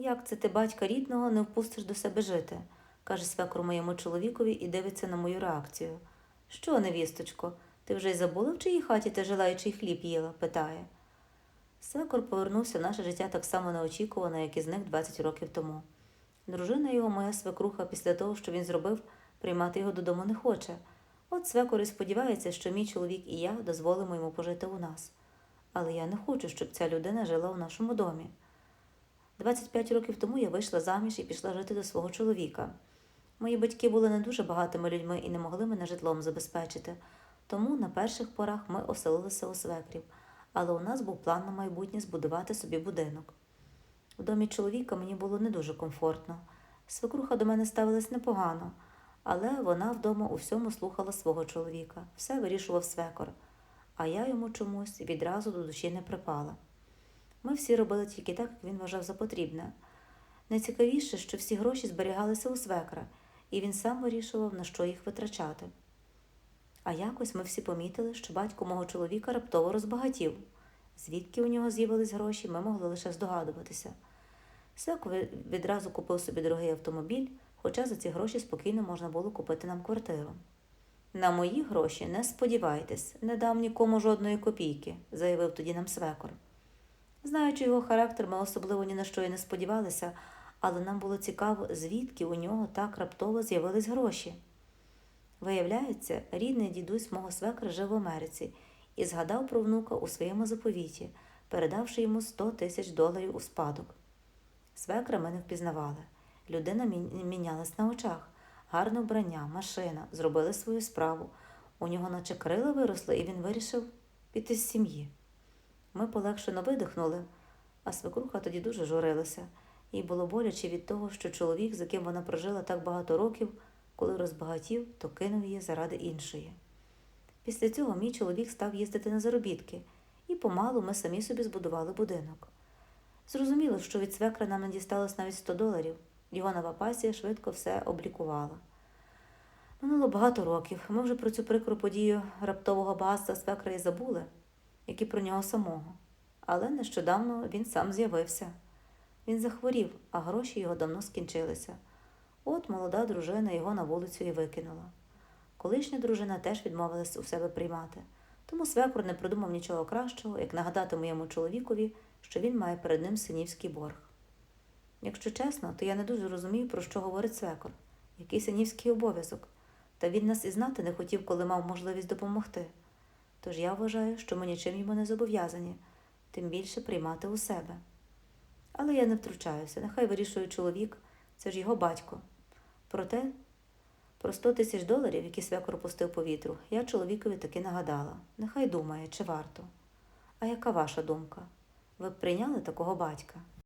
Як це ти батька рідного не впустиш до себе жити? каже свекор моєму чоловікові і дивиться на мою реакцію. Що, невісточко, ти вже й забула, в чиїй хаті ти жила і чий хліб їла? питає. Свекор повернувся в наше життя так само неочікувано, як і зник 20 років тому. Дружина його, моя свекруха, після того, що він зробив, приймати його додому не хоче. От свекор і сподівається, що мій чоловік і я дозволимо йому пожити у нас. Але я не хочу, щоб ця людина жила у нашому домі. 25 років тому я вийшла заміж і пішла жити до свого чоловіка. Мої батьки були не дуже багатими людьми і не могли мене житлом забезпечити, тому на перших порах ми оселилися у свекрів, але у нас був план на майбутнє збудувати собі будинок. В домі чоловіка мені було не дуже комфортно. Свекруха до мене ставилась непогано, але вона вдома у всьому слухала свого чоловіка, все вирішував свекор, а я йому чомусь відразу до душі не припала. Ми всі робили тільки так, як він вважав за потрібне. Найцікавіше, що всі гроші зберігалися у свекра, і він сам вирішував, на що їх витрачати. А якось ми всі помітили, що батько мого чоловіка раптово розбагатів. Звідки у нього з'явились гроші, ми могли лише здогадуватися. Свекор відразу купив собі дорогий автомобіль, хоча за ці гроші спокійно можна було купити нам квартиру. На мої гроші не сподівайтесь, не дам нікому жодної копійки, заявив тоді нам свекор. Знаючи його характер, ми особливо ні на що і не сподівалися, але нам було цікаво, звідки у нього так раптово з'явились гроші. Виявляється, рідний дідусь мого свекра жив в Америці і згадав про внука у своєму заповіті, передавши йому 100 тисяч доларів у спадок. Свекра ми не впізнавали. Людина мінялась на очах. Гарне вбрання, машина, зробили свою справу. У нього наче крила виросли, і він вирішив піти з сім'ї. Ми полегшено видихнули, а свекруха тоді дуже журилася. Їй було боляче від того, що чоловік, з яким вона прожила так багато років, коли розбагатів, то кинув її заради іншої. Після цього мій чоловік став їздити на заробітки, і помалу ми самі собі збудували будинок. Зрозуміло, що від свекра нам не дісталось навіть 100 доларів. Його нова пасія швидко все облікувала. Минуло багато років. Ми вже про цю прикру подію раптового багатства свекра і забули, як і про нього самого. Але нещодавно він сам з'явився. Він захворів, а гроші його давно скінчилися. От молода дружина його на вулицю і викинула. Колишня дружина теж відмовилась у себе приймати, тому свекор не придумав нічого кращого, як нагадати моєму чоловікові, що він має перед ним синівський борг. Якщо чесно, то я не дуже розумію, про що говорить свекор, який синівський обов'язок, та він нас і знати не хотів, коли мав можливість допомогти. Тож я вважаю, що ми нічим йому не зобов'язані, тим більше приймати у себе. Але я не втручаюся, нехай вирішує чоловік, це ж його батько. Проте про 100 тисяч доларів, які свекор пустив по вітру, я чоловікові таки нагадала. Нехай думає, чи варто. А яка ваша думка? Ви б прийняли такого батька?